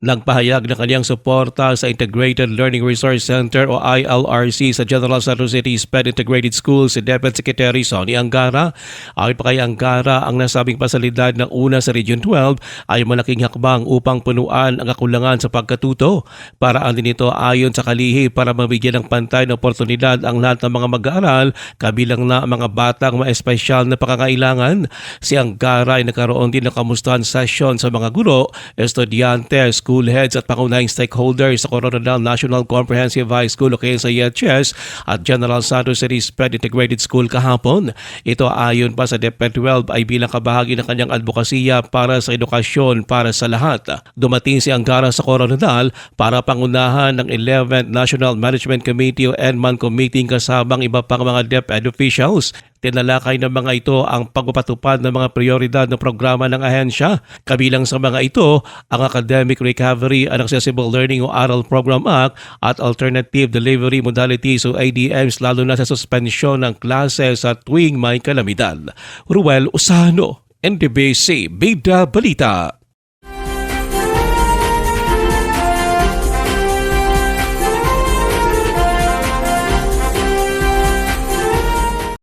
Nagpahayag ng kanyang suporta sa Integrated Learning Resource Center o ILRC sa General Santos City SPED Integrated School si Deputy Secretary Sonny Angara. Ayon pa kay Angara, ang nasabing pasalidad ng una sa Region 12 ay malaking hakbang upang punuan ang kakulangan sa pagkatuto. Paraan din ito ayon sa kalihi para mabigyan ng pantay na oportunidad ang lahat ng mga mag-aaral kabilang na mga batang may espesyal na pangangailangan. Si Angara ay nagkaroon din ng kamustahan session sa mga guro, estudyante, school heads at pangunahing stakeholders sa Coronadal National Comprehensive High School o YHS at General Santos City Spread Integrated School kahapon. Ito ayon pa sa DepEd 12 ay bilang kabahagi ng kanyang advokasya para sa edukasyon para sa lahat. Dumating si Angara sa Coronadal para pangunahan ng 11th National Management Committee o NMAN Committee kasamang iba pang mga DepEd officials. Tinalakay ng mga ito ang pagpapatupad ng mga prioridad ng programa ng ahensya. Kabilang sa mga ito, ang Academic Recovery and Accessible Learning o ARAL Program Act at Alternative Delivery Modalities o ADMs lalo na sa suspensyon ng klase sa tuwing may kalamidad. Ruel Usano, NDBC, Bida Balita.